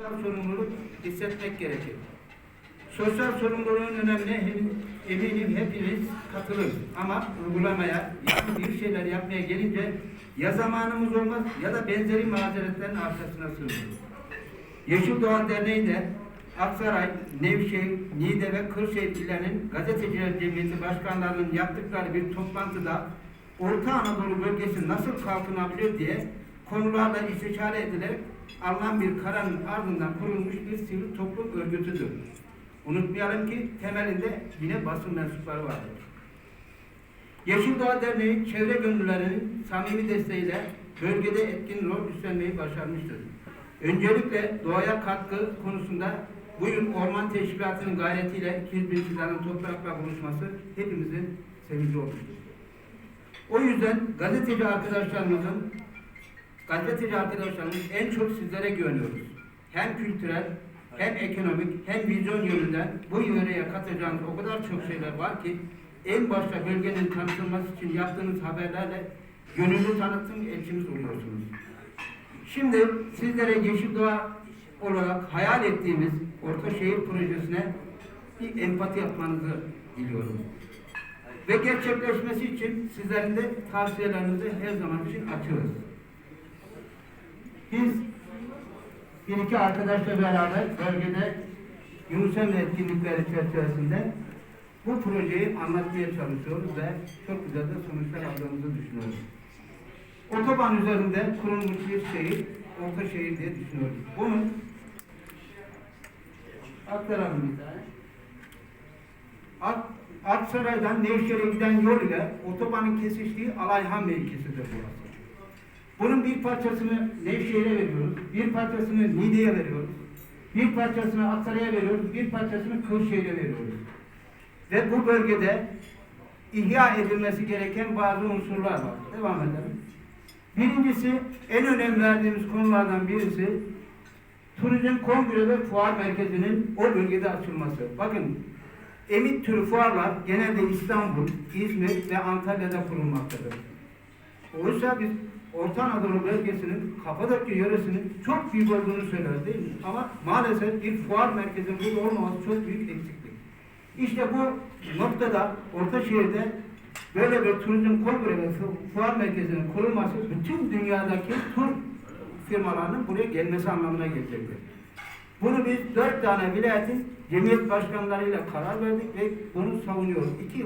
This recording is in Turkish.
sosyal sorumluluk hissetmek gerekir. Sosyal sorumluluğun hem- eminim hepimiz katılır. Ama uygulamaya, yani bir şeyler yapmaya gelince ya zamanımız olmaz ya da benzeri mazeretlerin arkasına sığınırız. Yeşil Doğa Derneği de Aksaray, Nevşehir, Niğde ve Kırşehir illerinin Gazeteciler Cemiyeti başkanlarının yaptıkları bir toplantıda Orta Anadolu bölgesi nasıl kalkınabilir diye konularla istişare edilerek alınan bir kararın ardından kurulmuş bir sivil toplum örgütüdür. Unutmayalım ki temelinde yine basın mensupları vardır. Yeşil Doğa Derneği çevre gönüllülerinin samimi desteğiyle bölgede etkin rol üstlenmeyi başarmıştır. Öncelikle doğaya katkı konusunda bu yıl Orman Teşkilatı'nın gayretiyle Fidan'ın toprakla buluşması hepimizin sevinci olmuştur. O yüzden gazeteci arkadaşlarımızın gazeteci arkadaşlarımız en çok sizlere güveniyoruz. Hem kültürel, hem ekonomik, hem vizyon yönünden bu yöreye katacağınız o kadar çok şeyler var ki en başta bölgenin tanıtılması için yaptığınız haberlerle gönüllü tanıtım elçimiz oluyorsunuz. Şimdi sizlere Yeşil Doğa olarak hayal ettiğimiz Orta Şehir Projesi'ne bir empati yapmanızı diliyorum. Ve gerçekleşmesi için sizlerin de tavsiyelerinizi her zaman için açığız. Biz bir iki arkadaşla beraber bölgede Yunus Emre etkinlikleri çerçevesinde bu projeyi anlatmaya çalışıyoruz ve çok güzel de sonuçlar aldığımızı düşünüyoruz. Otoban üzerinde kurulmuş bir şehir, orta şehir diye düşünüyoruz. Bunu aktaralım bir tane. Ak, Aksaray'dan Nevşehir'e giden yol ile otobanın kesiştiği Alayhan mevkisidir burası. Bunun bir parçasını Nevşehir'e veriyoruz, bir parçasını Niğde'ye veriyoruz, bir parçasını Aksaray'a veriyoruz, bir parçasını Kırşehir'e veriyoruz. Ve bu bölgede ihya edilmesi gereken bazı unsurlar var. Devam edelim. Birincisi, en önem verdiğimiz konulardan birisi Turizm Kongre ve Fuar Merkezi'nin o bölgede açılması. Bakın, emit türü fuarlar genelde İstanbul, İzmir ve Antalya'da kurulmaktadır. Oysa biz Orta Anadolu bölgesinin Kapadokya yöresinin çok büyük olduğunu söyleriz değil mi? Ama maalesef bir fuar merkezinin burada olmaması çok büyük eksiklik. İşte bu noktada Ortaşehir'de böyle bir turizm kongre ve fu- fuar merkezinin kurulması bütün dünyadaki tur firmalarının buraya gelmesi anlamına gelecektir. Bunu biz dört tane vilayetin cemiyet başkanlarıyla karar verdik ve bunu savunuyoruz. İki